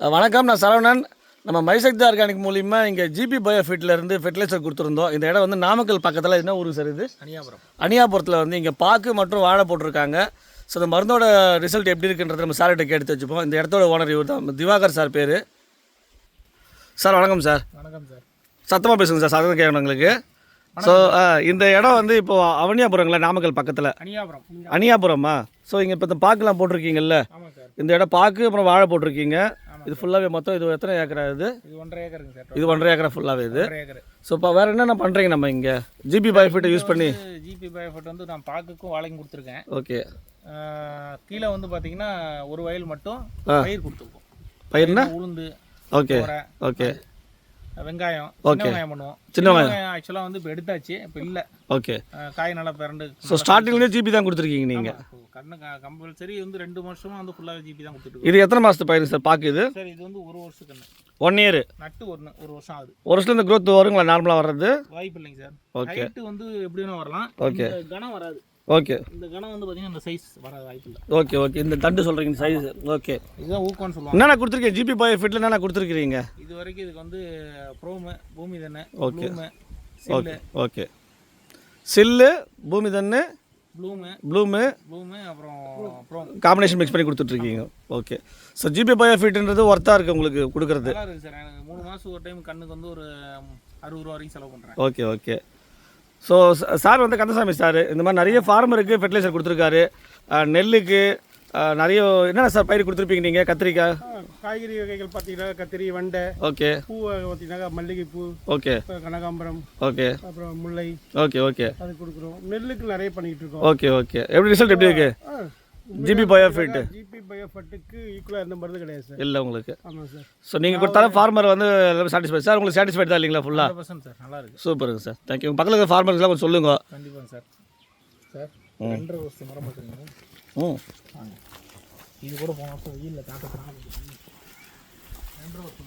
வணக்கம் நான் சரவணன். நம்ம மைசக்தி ஆர்கானிக் மூலியமா இங்கே ஜிபி பயோ ஃபீட்ல இருந்து ஃபெர்டிலைசர் கொடுத்துருந்தோம். இந்த இடம் வந்து நாமக்கல் பக்கத்தில் என்ன ஊர் சார் இது? அணியாபுரம். அனியாபுரத்தில் வந்து இங்கே பாக்கு மற்றும் வாழை போட்டிருக்காங்க. ஸோ இந்த மருந்தோட ரிசல்ட் எப்படி இருக்குன்றதை நம்ம சார்கிட்ட கேட்டு வச்சுப்போம். இந்த இடத்தோட ஓனர் இவர் தான் திவாகர் சார் பேர். சார் வணக்கம் சார். வணக்கம் சார். சத்தமாக பேசுங்க சார் சத்தம் கேட்கணும் எங்களுக்கு ஸோ இந்த இடம் வந்து இப்போது அவனியாபுரங்களா நாமக்கல் பக்கத்தில்? அணியாபுரம். அனியாபுரமா ஸோ இங்கே இப்போ இந்த பாக்குலாம் போட்டிருக்கீங்கல்ல? இந்த இடம் பாக்கு அப்புறம் வாழை போட்டிருக்கீங்க. இது ஃபுல்லாகவே மொத்தம் இது எத்தனை ஏக்கரா இது? இது ஒன்றரை ஏக்கருங்க சார் இது ஒன்றரை ஏக்கரா ஃபுல்லாகவே இது? ஏக்கர். ஸோ இப்போ வேறு என்னென்ன பண்ணுறீங்க நம்ம இங்கே? ஜிபி பயோஃபிட்டை யூஸ் பண்ணி. ஜிபி பயோஃபட் வந்து நான் பாக்குக்கும் வாழைக்கும் கொடுத்துருக்கேன். ஓகே கீழே வந்து பார்த்தீங்கன்னா ஒரு வயல் மட்டும் பயிர் கொடுத்துருக்கோம். பயிர்னா? உளுந்து ஓகே ஓகே வெங்காயம் வெங்காயம் பண்ணுவோம். சின்ன வெங்காயம். ஆக்சுவலாக வந்து இப்போ எடுத்தாச்சு இப்போ இல்லை. ஓகே காய் நல்லா பிறண்டு ஸோ ஸ்டார்டிங்லேயே ஜிபி தான் கொடுத்துருக்கீங்க நீங்கள் கண்ணு கம்பல்சரி வந்து ரெண்டு வருஷமா வந்து ஃபுல்லாக ஜிபி தான் கொடுத்துட்டு இது எத்தனை மாதத்து பயிர் சார்? பாக்கு இது? சார் இது வந்து ஒரு வருஷம் கண்ணு. ஒன் இயர் நட்டு ஒரு ஒரு வருஷம் ஆகுது. ஒரு வருஷத்துல இந்த growth வருங்களா? நார்மலாக வர்றது? வாய்ப்பு இல்லைங்க சார். ஹைட்டு வந்து எப்படி வேணா வரலாம். இந்த கணம் வராது. ஓகே. இந்த கணம் வந்து பார்த்தீங்கன்னா இந்த சைஸ் வர வாய்ப்பு இல்லை. Okay okay. இந்த தண்டு சொல்கிறீங்க சைஸ் ஓகே. இதுதான் ஊக்கம்னு சொல்லுவாங்க. என்னென்ன கொடுத்துருக்கீங்க? ஜிபி பயோஃபிட்டில் என்னென்ன கொடுத்துருக்கீங்க இது வரைக்கும் இதுக்கு வந்து ப்ரோமு பூமி Okay. ப்ளூமு okay okay. சில்லு பூமி தண்ணு ப்ளூமு ப்ளூமு ப்ளூமு அப்புறம் காம்பினேஷன் மிக்ஸ் பண்ணி கொடுத்துட்ருக்கீங்க. ஓகே. ஸோ ஜிபி பயோஃபிட்ன்றது ஒர்த்தாக இருக்குது உங்களுக்கு கொடுக்குறது? சார். எனக்கு மூணு மாதம் ஒரு டைம் கண்ணுக்கு வந்து ஒரு அறுபது ரூபா வரைக்கும் செலவு பண்ணுறேன் ஓகே ஓகே. ஸோ சார் வந்து கந்தசாமி சார் இந்த மாதிரி நிறைய ஃபார்மருக்கு ஃபெர்டிலைசர் கொடுத்துருக்காரு. நெல்லுக்கு நிறைய என்னென்ன சார் பயிர் கொடுத்துருப்பீங்க நீங்கள் கத்திரிக்காய்? காய்கறி வகைகள் பார்த்தீங்கன்னா கத்திரி வண்டை ஓகே. பூ பார்த்தீங்கன்னா மல்லிகைப்பூ ஓகே. கனகாம்பரம் ஓகே. அப்புறம் முல்லை. Okay okay. அது கொடுக்குறோம். நெல்லுக்கு நிறைய பண்ணிக்கிட்டு இருக்கோம். Okay okay. எப்படி ரிசல்ட் எப்படி இருக்கு? ஜிபி பயோஃபிட் பயோஃபட்டுக்கு ஈக்குவலாக இருந்த மருந்து கிடையாது சார் இல்லை உங்களுக்கு. ஆமாம் சார் ஸோ நீங்கள் கொடுத்தாலும் ஃபார்மர் வந்து எல்லாமே சாட்டிஸ்ஃபை சார் உங்களுக்கு சாட்டிஸ்ஃபைட் தான் இல்லைங்களா ஃபுல்லாக பர்சன்ட் சார் நல்லா இருக்குது சூப்பருங்க சார் தேங்க்யூ பக்கத்தில் இருக்கிற ஃபார்மர்ஸ்லாம் கொஞ்சம் சொல்லுங்க. கண்டிப்பாக சார் சார் ரெண்டரை வருஷம் மரம் பார்த்துருங்க ம். இது கூட போன வருஷம் வெயிலில் தாக்க ரெண்டரை வருஷம்